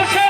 হোসেন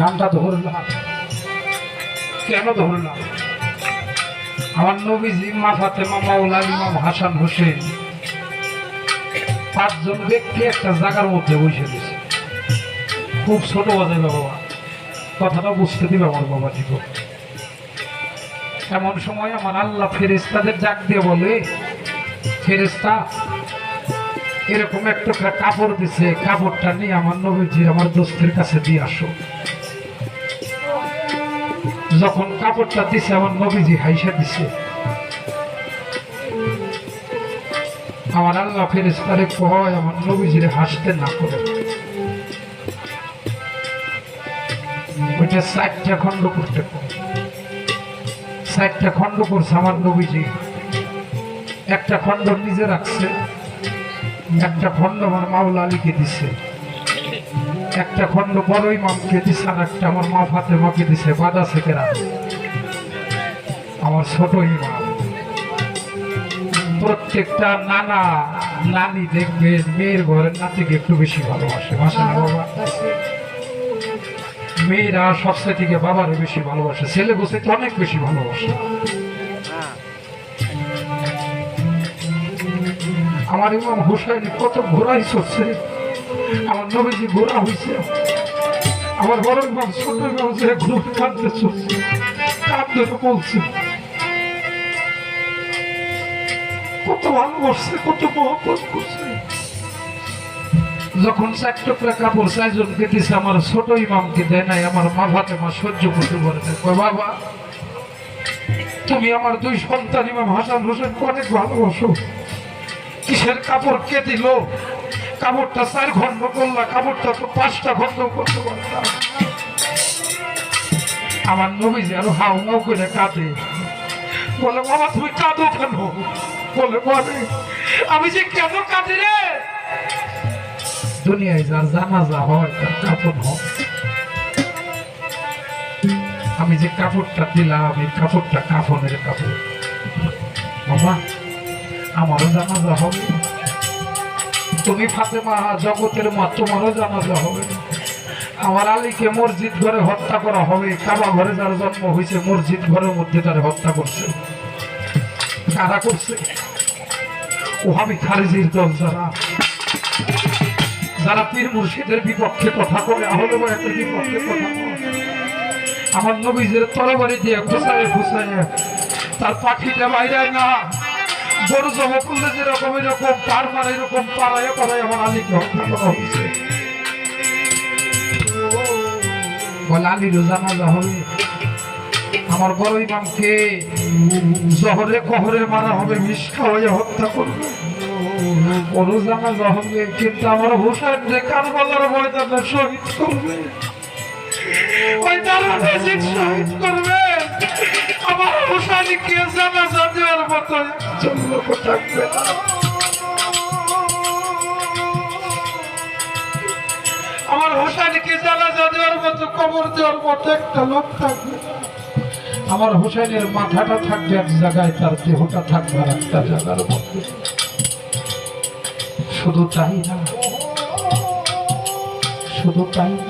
গানটা ধরলাম। কেন ধরলাম? আমার নবীজি মা ফাতেমা মাওলা ইমাম হাসান হোসেন পাঁচজন ব্যক্তি একটা জায়গার মধ্যে বসে গেছে। খুব ছোট বাজাবে বাবা কথাটা বুঝতে দিবে আমার বাবা দিব এমন সময় আমার আল্লাহ ফেরেস্তাদের ডাক দিয়ে বলে ফেরেস্তা এরকম একটা কাপড় দিছে, কাপড়টা নিয়ে আমার নবীজি আমার দোস্তের কাছে দিয়ে আসো। যখন কাপড়টা দিছে আমার নবীজি হাইসা দিছে। আমার আল্লাহ ফেরেস্তারে কয় আমার নবীজিরে হাসতে না করে। ওইটা চারটা খণ্ড করতে। চারটা খণ্ড করছে আমার নবীজি। একটা খণ্ড নিজে রাখছে, একটা খণ্ড আমার মাওলা আলীকে দিছে। একটা খণ্ড বড় ইমামকে দিছে, আর একটা আমার মা ফাতে ফাতেমাকে দিছে, বাদা সেকেরা আমার ছোট ইমাম প্রত্যেকটা নানা নানি দেখবে, মেয়ের ঘরের নাতিকে একটু বেশি ভালোবাসে বাসে না বাবা। মেয়েরা সবচেয়ে থেকে বাবারও বেশি ভালোবাসে, ছেলে বসে অনেক বেশি ভালোবাসে। আমার ইমাম হুসাইন কত ঘোরাই চলছে যখন চার টুকরা কাপড় চারজনকে দিছে আমার ছোট ইমামকে দেয় নাই, আমার মা ভাতে মা সহ্য করতে পারে বাবা, তুমি আমার দুই সন্তান, ইমাম হাসান হোসেন অনেক ভালোবাসো। কিসের কাপড় কে দিল কাপড়টা চার খন্ড করলা কাপড়টা তো পাঁচটা খন্ড করতে পারতাম আমার নবীজি আরও হাউ মাউ করে কাঁদে। বলে, বাবা, তুমি কাঁদো কেন? বলে বলে আমি যে কেন কাঁদি রে? দুনিয়ায় যার জানাজা হয়, তার কাপড় হয়। আমি যে কাপড়টা দিলাম, এই কাপড়টা কাফনের কাপড়। বাবা, আমারও জানাজা হবে। তুমি ফাতেমা জগতের মা, তোমারও জানাজা হবে। আমার আলীকে মসজিদ ঘরে হত্যা করা হবে, কাবা ঘরে যার জন্ম হয়েছে, মসজিদ ঘরের মধ্যে তারা হত্যা করছে। কারা করছে? ওহাবি খারিজির দল যারা। যারা পীর মুর্শিদের বিপক্ষে কথা বলে, আহলে বয়াতের বিপক্ষে কথা বলে। আমার নবীজের তরবারি দিয়ে খুসায় খুসায় তার পাখিটা বাইরে না। বড় জমা করলে যেরকম এরকম পার মারা এরকম পাড়ায় পাড়ায় আমার হত্যা হবে? আমার বড় ইমামকে জহরে কহরে মারা হবে মিস খাওয়াই হত্যা করবে। কিন্তু আমার যে কারবালার ময়দানে শহীদ করবে শহীদ করবে। আমার হোসেনকে জানাজা দেওয়ার মতো একজন লোক থাকবে। আমার হোসেনকে জানাজা দেওয়ার মতো, কবর দেওয়ার মতো একটা লোক থাকবে আমার হোসেনের মাথাটা থাকবে এক জায়গায়, তার দেহটা থাকবে একটা জায়গার মধ্যে শুধু তাই না, শুধু তাই না